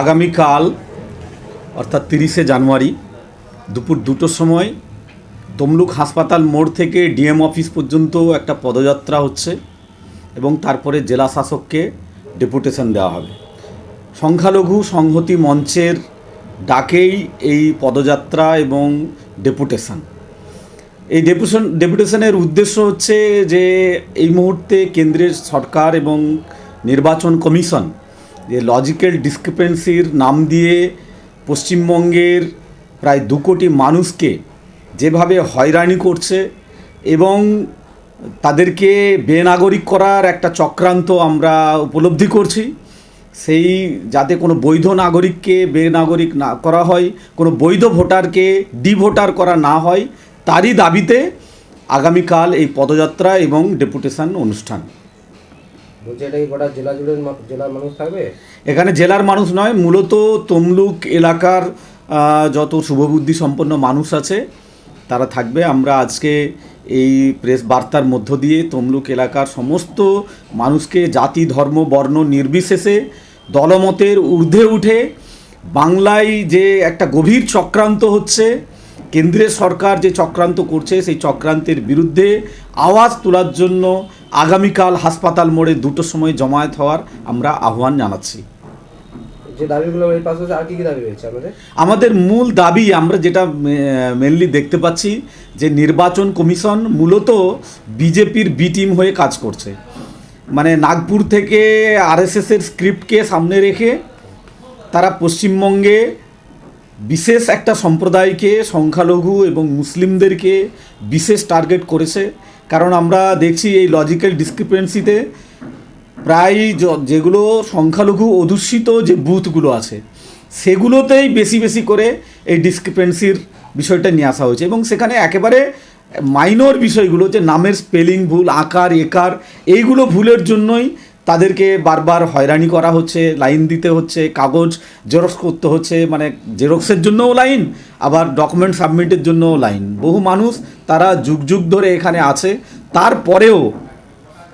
আগামীকাল, অর্থাৎ তিরিশে জানুয়ারি, দুপুর দুটোর সময় তমলুক হাসপাতাল মোড় থেকে ডিএম অফিস পর্যন্ত একটা পদযাত্রা হচ্ছে এবং তারপরে জেলা শাসককে ডেপুটেশন দেওয়া হবে। সংখ্যালঘু সংহতি মঞ্চের ডাকেই এই পদযাত্রা এবং ডেপুটেশন। এই ডেপুটেশন ডেপুটেশনের উদ্দেশ্য হচ্ছে যে এই মুহূর্তে কেন্দ্রের সরকার এবং নির্বাচন কমিশন যে লজিক্যাল ডিসক্রিপেন্সির নাম দিয়ে পশ্চিমবঙ্গের প্রায় দু কোটি মানুষকে যেভাবে হয়রানি করছে এবং তাদেরকে বেনাগরিক করার একটা চক্রান্ত আমরা উপলব্ধি করছি, সেই যাতে কোনো বৈধ নাগরিককে বেনাগরিক না করা হয়, কোনো বৈধ ভোটারকে ডি ভোটার করা না হয়, তারই দাবিতে আগামীকাল এই পদযাত্রা এবং ডেপুটেশন অনুষ্ঠান। জেলার মানুষ থাকবে? এখানে জেলার মানুষ নয়, মূলত তমলুক এলাকার যত শুভবুদ্ধি সম্পন্ন মানুষ আছে, তারা থাকবে। আমরা আজকে এই প্রেস বার্তার মধ্য দিয়ে তমলুক এলাকার সমস্ত মানুষকে জাতি, ধর্ম, বর্ণ নির্বিশেষে দলমতের ঊর্ধ্বে উঠে বাংলায় যে একটা গভীর চক্রান্ত হচ্ছে কেন্দ্রের সরকার যে চক্রান্ত করছে সেই চক্রান্তের বিরুদ্ধে আওয়াজ তোলার জন্য আগামীকাল হাসপাতাল মোড়ে দুটো সময় জমায়েত হওয়ার আমরা আহ্বান জানাচ্ছি। যে দাবিগুলো এই পাশে আর কি কি দাবি রয়েছে আমাদের? আমাদের মূল দাবি আমরা যেটা মেনলি দেখতে পাচ্ছি যে নির্বাচন কমিশন মূলত বিজেপির বি টিম হয়ে কাজ করছে। মানে নাগপুর থেকে আরএসএসের স্ক্রিপ্টকে সামনে রেখে তারা পশ্চিমবঙ্গে বিশেষ একটা সম্প্রদায়কে, সংখ্যালঘু এবং মুসলিমদেরকে বিশেষ টার্গেট করেছে। কারণ আমরা দেখছি এই লজিক্যাল ডিসক্রিপেন্সিতে প্রায় যেগুলো সংখ্যালঘু অধুষিত যে বুথগুলো আছে, সেগুলোতেই বেশি বেশি করে এই ডিসক্রিপেন্সির বিষয়টা নিয়ে আসা হয়েছে। এবং সেখানে একেবারে মাইনর বিষয়গুলো যে নামের স্পেলিং ভুল, আকার, একার, এইগুলো ভুলের জন্যই তাদেরকে বারবার হয়রানি করা হচ্ছে, লাইন দিতে হচ্ছে, কাগজ জেরক্স করতে হচ্ছে মানে জেরক্সের জন্যও লাইন, আবার ডকুমেন্ট সাবমিটের জন্যও লাইন। বহু মানুষ তারা যুগ যুগ ধরে এখানে আছে, তারপরেও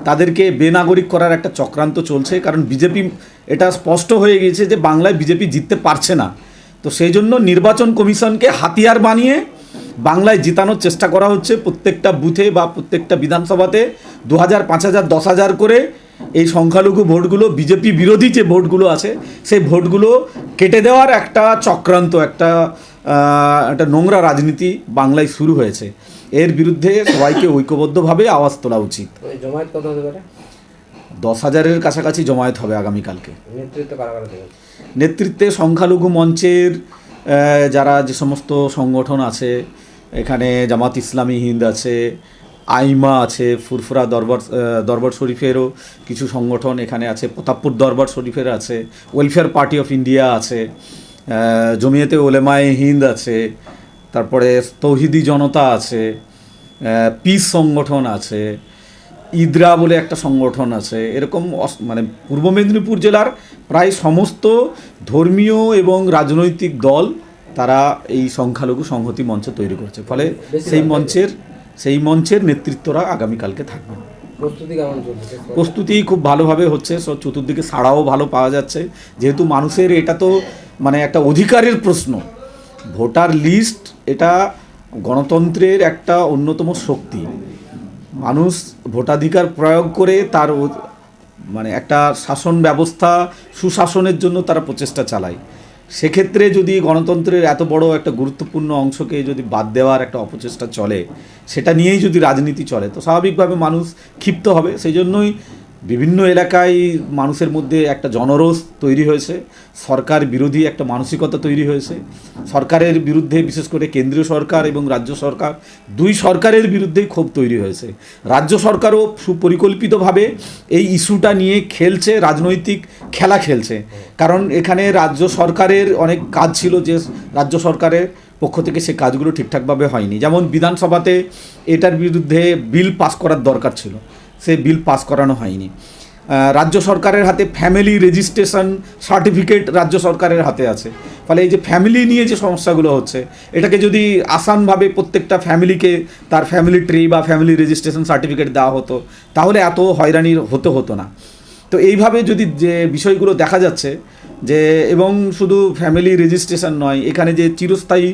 তাদেরকে বেনাগরিক করার একটা চক্রান্ত চলছে, কারণ বিজেপি, এটা স্পষ্ট হয়ে গিয়েছে যে বাংলায় বিজেপি জিততে পারছে না। তো সেই জন্য নির্বাচন কমিশনকে হাতিয়ার বানিয়ে বাংলায় জিতানোর চেষ্টা করা হচ্ছে প্রত্যেকটা বুথে বা প্রত্যেকটা বিধানসভাতে। দু হাজার, পাঁচ হাজার, দশ হাজার করে এই সংখ্যালঘু ভোটগুলো বিজেপি বিরোধী যে ভোটগুলো আছে সেই ভোটগুলো কেটে দেওয়ার একটা চক্রান্ত একটা একটা নোংরা রাজনীতি বাংলায় শুরু হয়েছে। এর বিরুদ্ধে সবাইকে ঐক্যবদ্ধভাবে আওয়াজ তোলা উচিত। জমায়েত কত হতে পারে? দশ হাজারের কাছাকাছি জমায়েত হবে আগামীকালকে। নেতৃত্বে সংখ্যালঘু মঞ্চের যারা যে সমস্ত সংগঠন আছে এখানে জামাত ইসলামী হিন্দ আছে আইমা আছে ফুরফুরা দরবার দরবার শরীফেরও কিছু সংগঠন এখানে আছে প্রতাপপুর দরবার শরীফের আছে ওয়েলফেয়ার পার্টি অফ ইন্ডিয়া আছে জমিয়তে ওলেমায়ে হিন্দ আছে তারপরে তৌহিদি জনতা আছে পিস সংগঠন আছে ইদ্রা বলে একটা সংগঠন আছে এরকম মানে পূর্ব মেদিনীপুর জেলার প্রায় সমস্ত ধর্মীয় এবং রাজনৈতিক দল তারা এই সংখ্যালঘু সংহতি মঞ্চ তৈরি করছে। ফলে সেই মঞ্চের সেই মঞ্চের নেতৃত্বরা আগামীকালকে থাকবে। প্রস্তুতি কেমন চলছে? প্রস্তুতি খুব ভালোভাবে হচ্ছে সব চতুর্দিকে সাড়াও ভালো পাওয়া যাচ্ছে। যেহেতু মানুষের এটা তো মানে একটা অধিকারের প্রশ্ন। ভোটার লিস্ট এটা গণতন্ত্রের একটা অন্যতম শক্তি। মানুষ ভোটাধিকার প্রয়োগ করে তার মানে একটা শাসন ব্যবস্থা সুশাসনের জন্য তারা প্রচেষ্টা চালায়। সেক্ষেত্রে যদি গণতন্ত্রের এত বড় একটা গুরুত্বপূর্ণ অংশকে যদি বাদ দেওয়ার একটা অপচেষ্টা চলে, সেটা নিয়েই যদি রাজনীতি চলে, তো স্বাভাবিকভাবে মানুষ ক্ষিপ্ত হবে। সেই জন্যই বিভিন্ন এলাকায় মানুষের মধ্যে একটা জনরোষ তৈরি হয়েছে, সরকার বিরোধী একটা মানসিকতা তৈরি হয়েছে। সরকারের বিরুদ্ধে বিশেষ করে কেন্দ্রীয় সরকার এবং রাজ্য সরকার, দুই সরকারের বিরুদ্ধেই ক্ষোভ তৈরি হয়েছে। রাজ্য সরকারও সুপরিকল্পিতভাবে এই ইস্যুটা নিয়ে খেলছে, রাজনৈতিক খেলা খেলছে। কারণ এখানে রাজ্য সরকারের অনেক কাজ ছিল যে রাজ্য সরকারের পক্ষ থেকে সে কাজগুলো ঠিকঠাকভাবে হয়নি। যেমন বিধানসভাতে এটার বিরুদ্ধে বিল পাস করার দরকার ছিল। সে বিল পাস করানো হয়নি। রাজ্য সরকারের হাতে ফ্যামিলি রেজিস্ট্রেশন সার্টিফিকেট রাজ্য সরকারের হাতে আছে। ফলে এই যে ফ্যামিলি নিয়ে যে সমস্যাগুলো হচ্ছে, এটাকে যদি আসানভাবে প্রত্যেকটা ফ্যামিলিকে তার ফ্যামিলি ট্রি বা ফ্যামিলি রেজিস্ট্রেশন সার্টিফিকেট দেওয়া হতো, তাহলে এত হয়রানির হতে হতো না। তো এইভাবে যদি যে বিষয়গুলো দেখা যাচ্ছে যে এবং শুধু ফ্যামিলি রেজিস্ট্রেশন নয়, এখানে যে চিরস্থায়ী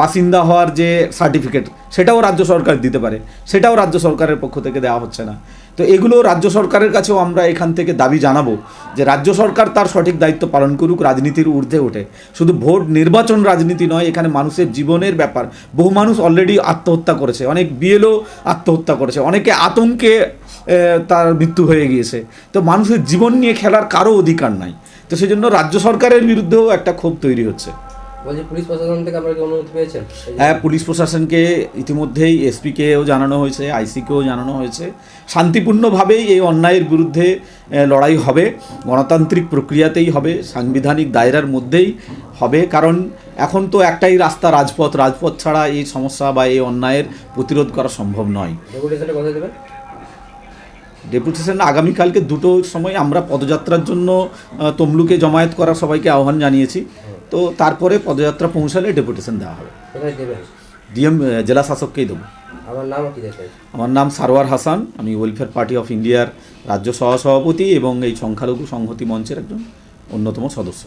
বাসিন্দা হওয়ার যে সার্টিফিকেট সেটাও রাজ্য সরকার দিতে পারে। সেটাও রাজ্য সরকারের পক্ষ থেকে দেওয়া হচ্ছে না। তো এগুলো রাজ্য সরকারের কাছেও আমরা এখান থেকে দাবি জানাব যে রাজ্য সরকার তার সঠিক দায়িত্ব পালন করুক, রাজনীতির ঊর্ধ্বে ওঠে। শুধু ভোট নির্বাচন রাজনীতি নয়, এখানে মানুষের জীবনের ব্যাপার। বহু মানুষ অলরেডি আত্মহত্যা করেছে। অনেক বিএলও আত্মহত্যা করেছে। অনেকে আতঙ্কে তার মৃত্যু হয়ে গিয়েছে। তো মানুষের জীবন নিয়ে খেলার কারও অধিকার নাই। তো সেই জন্য রাজ্য সরকারের বিরুদ্ধেও একটা ক্ষোভ তৈরি হচ্ছে। পুলিশ প্রশাসন থেকে আপনারা অনুমতি পেয়েছেন? হ্যাঁ পুলিশ প্রশাসনকে ইতিমধ্যেই এসপিকেও জানানো হয়েছে আইসিকেও জানানো হয়েছে। শান্তিপূর্ণভাবেই এই অন্যায়ের বিরুদ্ধে লড়াই হবে। গণতান্ত্রিক প্রক্রিয়াতেই হবে সাংবিধানিক দায়রার মধ্যেই হবে। কারণ এখন তো একটাই রাস্তা রাজপথ। রাজপথ ছাড়া এই সমস্যা বা এই অন্যায়ের প্রতিরোধ করা সম্ভব নয়। ডেপুটেশনে আগামীকালকে দুটো সময় আমরা পদযাত্রার জন্য তমলুকে জমায়েত করার সবাইকে আহ্বান জানিয়েছি। তো তারপরে পদযাত্রা পৌঁছালে ডেপুটেশন দেওয়া হবে। ডিএম জেলা শাসককেই দেবো। আমার নাম আমার নাম সারোয়ার হাসান আমি ওয়েলফেয়ার পার্টি অফ ইন্ডিয়ার রাজ্য সহসভাপতি এবং এই সংখ্যালঘু সংহতি মঞ্চের একজন অন্যতম সদস্য।